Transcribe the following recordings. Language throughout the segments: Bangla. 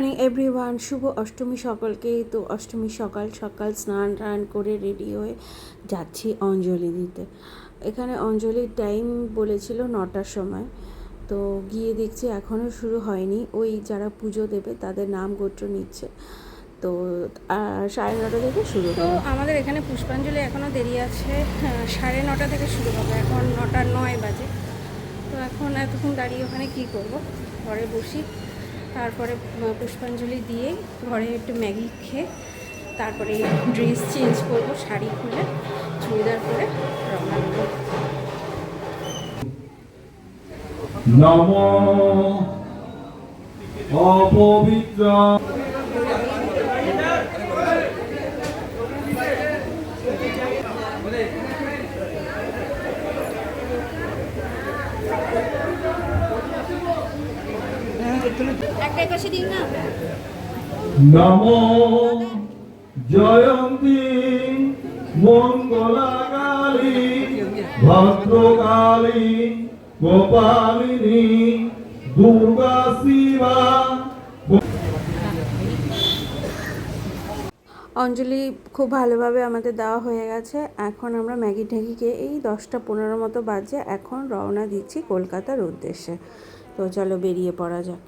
মর্নিং এভরিওয়ান শুভ অষ্টমী সকলকে। তো অষ্টমী সকাল সকাল স্নান টান করে রেডি হয়ে যাচ্ছি অঞ্জলি দিতে। এখানে অঞ্জলির টাইম বলেছিল নটার সময়। তো গিয়ে দেখছি এখনও শুরু হয়নি। ওই যারা পুজো দেবে তাদের নাম গোত্র নিচ্ছে। তো সাড়ে নটা থেকে শুরু তো আমাদের এখানে পুষ্পাঞ্জলি এখনও দেরি আছে। সাড়ে নটা থেকে শুরু হবে। এখন নটা নয় বাজে। তো এখন এতক্ষণ দাঁড়িয়ে ওখানে কী করব? ঘরে বসি। তারপরে পুষ্পাঞ্জলি দিয়ে ঘরে একটু ম্যাগি খেয়ে তারপরে ড্রেস চেঞ্জ করব, শাড়ি খুলে, চুড়িদার পরে রওনা দেবো নম অপবিত্র একটা একাশি দিন না নম জয়ন্তী মঙ্গলাকালী, ভদ্রকালী, গোপালিনী, দুর্গা শিবা। অঞ্জলি খুব ভালোভাবে আমাদের দেওয়া হয়ে গেছে। এখন আমরা ম্যাগি খেয়ে এই দশটা পনেরো মতো বাজে এখন রওনা দিচ্ছি কলকাতার উদ্দেশ্যে। তো চলো বেরিয়ে পড়া যাক।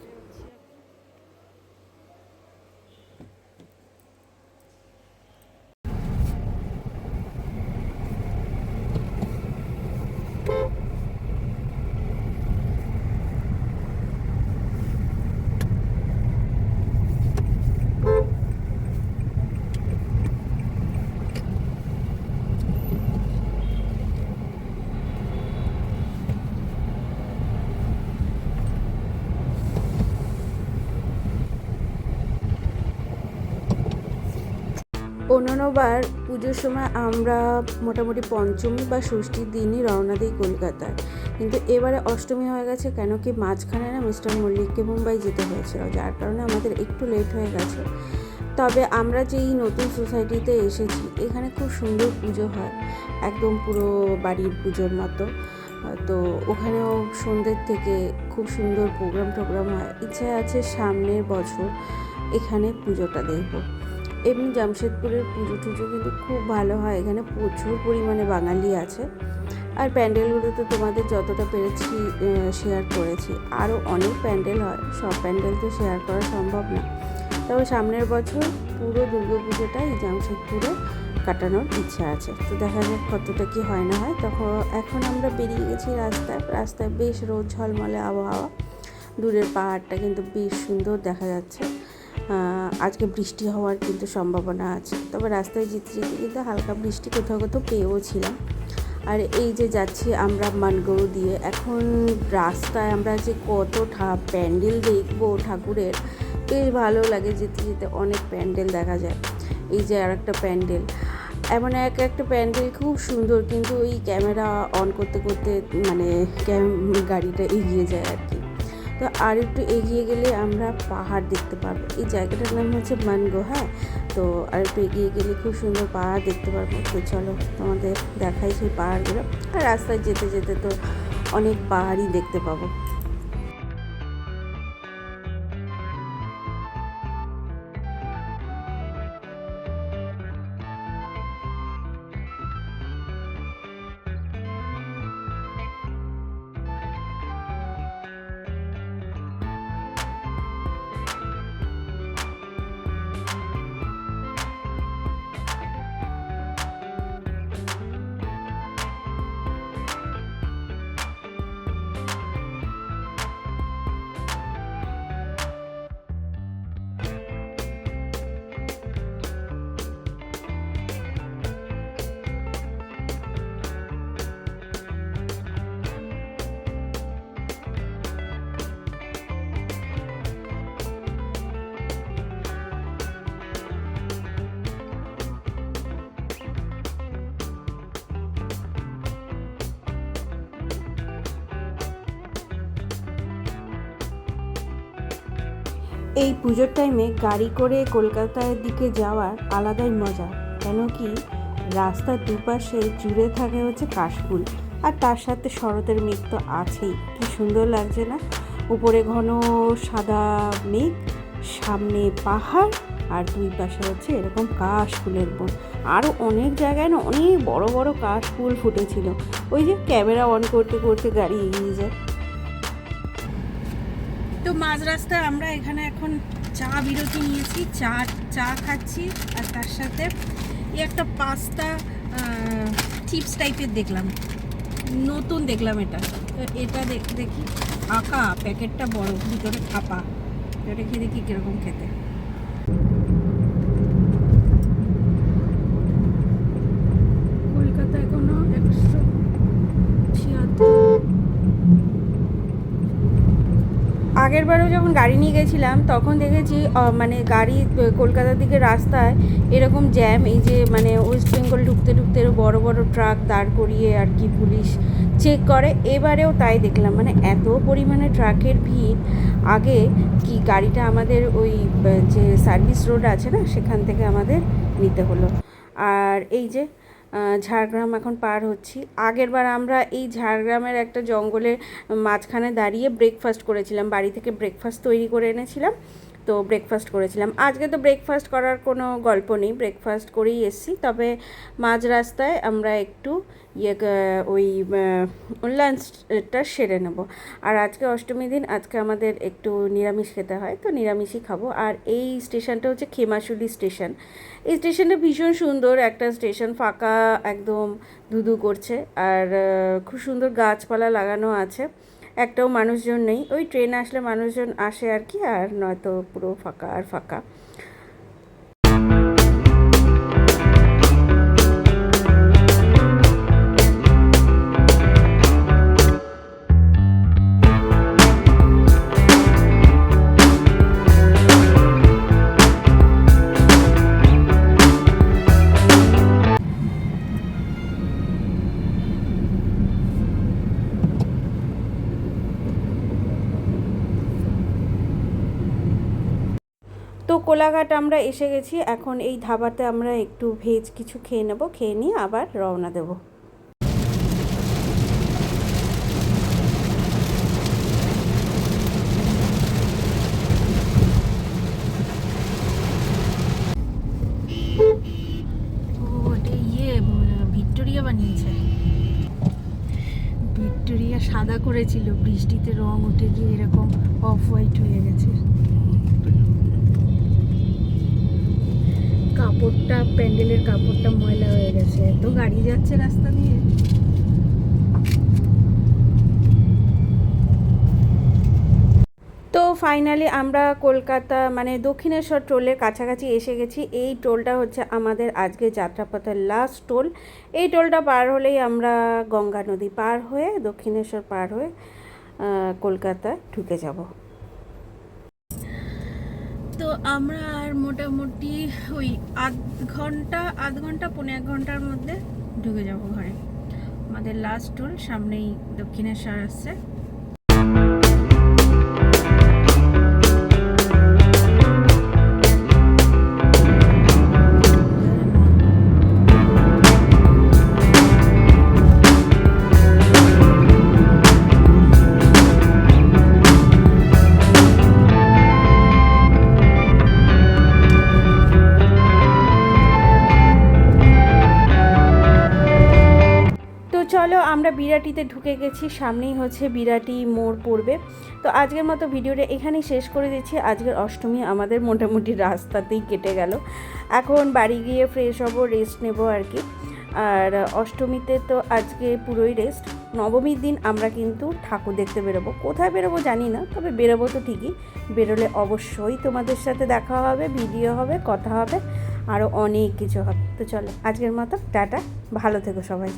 অন্যান্যবার পুজোর সময় আমরা মোটামুটি পঞ্চমী বা ষষ্ঠীর দিনই রওনা দিই কলকাতায়। কিন্তু এবারে অষ্টমী হয়ে গেছে কেন কি মাঝখানে না মিস্টার মল্লিককে মুম্বাই যেতে হয়েছিল, যার কারণে আমাদের একটু লেট হয়ে গেছে। তবে আমরা যেই নতুন সোসাইটিতে এসেছি, এখানে খুব সুন্দর পুজো হয়, একদম পুরো বাড়ির পুজোর মতো। তো ওখানেও সন্ধ্যের থেকে খুব সুন্দর প্রোগ্রাম টোগ্রাম হয়। ইচ্ছে আছে সামনের বছর এখানে পুজোটা দেখব। এমনি জামশেদপুরের পুজো টুজো কিন্তু খুব ভালো হয়। এখানে প্রচুর পরিমাণে বাঙালি আছে। আর প্যান্ডেলগুলো তো তোমাদের যতটা পেরেছি শেয়ার করেছি। আরও অনেক প্যান্ডেল হয়। সব প্যান্ডেল তো শেয়ার করা সম্ভব না। তবে সামনের বছর পুরো দুর্গা পুজোটাই জামশেদপুরে কাটানোর ইচ্ছা আছে। তো দেখা যাক কতটা কি হয় না হয়। তখন এখন আমরা বেরিয়ে গেছি রাস্তায়। রাস্তায় বেশ রোদ ঝলমলে আবহাওয়া। দূরের পাহাড়টা কিন্তু বেশ সুন্দর দেখা যাচ্ছে। আজকে বৃষ্টি হওয়ার কিন্তু সম্ভাবনা আছে। তবে রাস্তায় যেতে যেতে কিন্তু হালকা বৃষ্টি কোথাও কোথাও পেয়েও ছিলাম। আর এই যে যাচ্ছি আমরা মানগৌ দিয়ে, এখন রাস্তায় আমরা যে কত ঠা প্যান্ডেল দেখব ঠাকুরের, বেশ ভালো লাগে যেতে যেতে অনেক প্যান্ডেল দেখা যায়। এই যে আর একটা প্যান্ডেল এমন এক একটা প্যান্ডেল খুব সুন্দর, কিন্তু ওই ক্যামেরা অন করতে করতে মানে গাড়িটা এগিয়ে যায় আর কি। তো আর একটু এগিয়ে গেলে আমরা পাহাড় দেখতে পাবো এই জায়গাটার নাম হচ্ছে মানগো হ্যাঁ? তো আর একটু এগিয়ে গেলে খুব সুন্দর পাহাড় দেখতে পারব। তো চলো তোমাদের দেখাই সেই পাহাড়গুলো। আর রাস্তায় যেতে যেতে তো অনেক পাহাড়ই দেখতে পাবো। এই পুজোর টাইমে গাড়ি করে কলকাতার দিকে যাওয়ার আলাদাই মজা। কেন কি রাস্তার দুপাশে জুড়ে থাকে হচ্ছে কাশফুল। আর তার সাথে শরতের মেঘ তো আছেই। কি সুন্দর লাগছে না? উপরে ঘন সাদা মেঘ, সামনে পাহাড়, আর দুই পাশে হচ্ছে এরকম কাশ ফুলের বন। আরও অনেক জায়গায় না অনেক বড় বড় কাশ ফুল ফুটেছিল। ওই যে ক্যামেরা অন করতে করতে গাড়ি এগিয়ে যায়। মাঝ রাস্তায় আমরা এখানে এখন চা বিরতি নিয়েছি, চা চা খাচ্ছি আর তার সাথে একটা পাস্তা চিপস টাইপের দেখলাম। নতুন দেখলাম এটা। এটা দেখ- দেখি। আঁকা, প্যাকেটটা বড়, ভিতরে ফাঁপা এটা খেয়ে দেখি কীরকম খেতে কলকাতা এখনও একশো ছিয়াত্তর আগের বারেও যখন গাড়ি নিয়ে গেছিলাম, তখন দেখেছি মানে গাড়ি কলকাতার দিকে রাস্তায় এরকম জ্যাম এই যে মানে ওয়েস্ট বেঙ্গল ঢুকতে ঢুকতে বড় বড় ট্রাক দাঁড় করিয়ে আর কি পুলিশ চেক করে। এবারেও তাই দেখলাম মানে এত পরিমাণে ট্রাকের ভিড়। আগে কি গাড়িটা আমাদের ওই যে সার্ভিস রোড আছে না, সেখান থেকে আমাদের নিতে হলো। আর এই যে ঝাড়গ্রাম এখন পার হচ্ছি। আগের বার আমরা এই ঝাড়গ্রামের একটা জঙ্গলের মাঝখানে দাঁড়িয়ে ব্রেকফাস্ট করেছিলাম। বাড়ি থেকে ব্রেকফাস্ট তৈরি করে এনেছিলাম। তো ব্রেকফাস্ট করেছিলাম। আজকে তো ব্রেকফাস্ট করার কোনো গল্প নেই। ব্রেকফাস্ট করেই এসেছি। তবে মাঝ রাস্তায় আমরা একটু ইয়ে ওই লাঞ্চটা সেরে নেব। আর আজকে অষ্টমী দিন, আজকে আমাদের একটু নিরামিষ খেতে হয়, তো নিরামিষই খাব। আর এই স্টেশনটা হচ্ছে খেমাশুলি স্টেশন। এই স্টেশনটা ভীষণ সুন্দর। একটা স্টেশন ফাঁকা, একদম ধুধু করছে। আর খুব সুন্দর গাছপালা লাগানো আছে। একটাও মানুষজন নেই। ওই ট্রেন আসলে মানুষজন আসে আর কি, আর নয়তো পুরো ফাঁকা, আর ফাঁকা। তো কোলাঘাট আমরা এসে গেছি, এখন এই ধাবাতে আমরা একটু ভেজ কিছু খেয়ে নেব, খেয়ে নিয়ে আবার রওনা দেবো। ইয়ে ভিক্টোরিয়া সাদা করেছিল, বৃষ্টিতে রং উঠে গিয়ে এরকম অফ হোয়াইট হয়ে গেছে। কাপড়টা প্যান্ডেলের কাপড়টা ময়লা হয়ে গেছে। এত গাড়ি যাচ্ছে রাস্তা দিয়ে। তো ফাইনালি আমরা কলকাতা মানে দক্ষিণেশ্বর টোলের কাছাকাছি এসে গেছি। এই টোলটা হচ্ছে আমাদের আজকে যাত্রাপথের লাস্ট টোল। এই টোলটা পার হলেই আমরা গঙ্গা নদী পার হয়ে দক্ষিণেশ্বর পার হয়ে আহ, কলকাতায় ঢুকে যাব। তো আমরা আর মোটামুটি ওই আধ ঘণ্টা আধ ঘণ্টা পনেরো এক ঘণ্টার মধ্যে ঢুকে যাব ঘরে। আমাদের লাস্ট টোল সামনেই দক্ষিণেশ্বর আসছে আমরা বিরাটিতে ঢুকে গেছি, সামনেই হচ্ছে বিরাটি মোড় পড়বে। তো আজকের মতো ভিডিওটা এখানেই শেষ করে দিচ্ছি। আজকের অষ্টমী আমাদের মোটামুটি রাস্তাতেই কেটে গেল। এখন বাড়ি গিয়ে ফ্রেশ হব রেস্ট নেব আর কি। আর অষ্টমীতে তো আজকে পুরোই রেস্ট নবমীর দিন আমরা কিন্তু ঠাকুর দেখতে বেরোবো। কোথায় বেরোবো জানি না, তবে বেরোবো তো ঠিকই। বেরোলে অবশ্যই তোমাদের সাথে দেখা হবে ভিডিও হবে, কথা হবে আরও অনেক কিছু হবে। তো চলো, আজকের মতো, টাটা। ভালো থেকো সবাই।